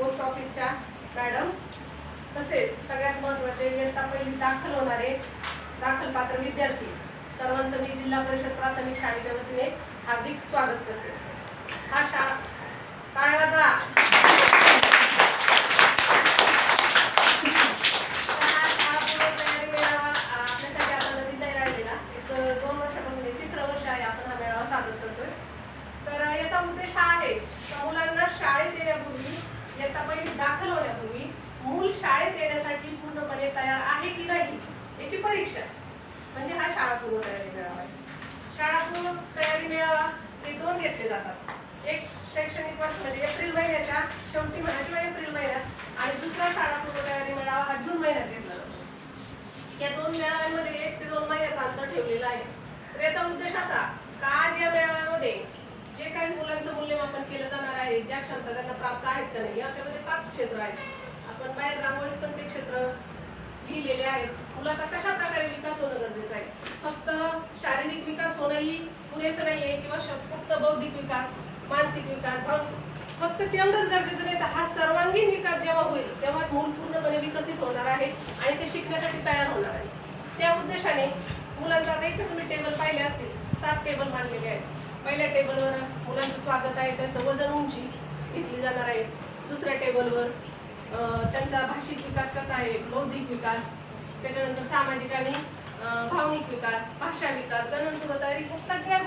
Post ऑफिसच्या madam तसेच सगळ्यात महत्त्वाचे इयत्ता पहिली दाखल होणारे दाखल पात्र विद्यार्थी. सर्वांचं मी जिल्हा परिषद प्राथमिक शाळेच्या वतीने हार्दिक स्वागत करते. हा शाळा तर आपण हा मेळावा सादर करतोय. तर याचा उद्देश हा आहे का मुलांना शाळेत येण्यापूर्वी इयत्ता पहिली दाखल होण्यापूर्वी मूल शाळेत येण्यासाठी पूर्णपणे तयार आहे की नाही याची परीक्षा. म्हणजे हा शाळापूर्व तयारी मिळावा शाळा शाळापूर्व तयारी मिळावा ते दोन घेतले जातात. एक शैक्षणिक वर्ष म्हणजे एप्रिल महिन्याच्या शेवटी म्हणा किंवा एप्रिल महिन्यात आणि दुसरा शाळापूर्व तयारी मिळावा हा जून महिन्यात घेतला जातो. या दोन मेळाव्यांमध्ये एक ते दोन महिन्याचा अंतर ठेवलेला आहे. तर याचा उद्देश असा का आज या मेळाव्यामध्ये केलं जाणार आहे. ज्या क्षमता त्यांना प्राप्त आहेत का नाही याच्यामध्ये पाच क्षेत्र आहेत. आपण बाहेर रांगोळीत पण ते क्षेत्र लिहिलेले आहेत. मुलाचा कशा प्रकारे विकास होणं गरजेचं आहे? फक्त शारीरिक विकास होणंही पुरेसं नाही आहे किंवा फक्त बौद्धिक विकास मानसिक विकास फक्त तेवढंच गरजेचं नाही. तर हा सर्वांगीण विकास जेव्हा होईल तेव्हाच मूल पूर्णपणे विकसित होणार आहे आणि ते शिकण्यासाठी तयार होणार आहे. त्या उद्देशाने मुलांचा आता इथे तुम्ही टेबल पाहिले असतील. सात टेबल मांडलेले आहेत. पहिल्या टेबलवर मुलांचं स्वागत आहे त्यांचं वजन उंची घेतली जाणार आहे? दुसऱ्या टेबलवर अं, त्यांचा भाषिक विकास कसा आहे? बौद्धिक विकास त्याच्यानंतर सामाजिक आणि भावनिक विकास भाषा विकास गणन तयारी ह्या सगळ्या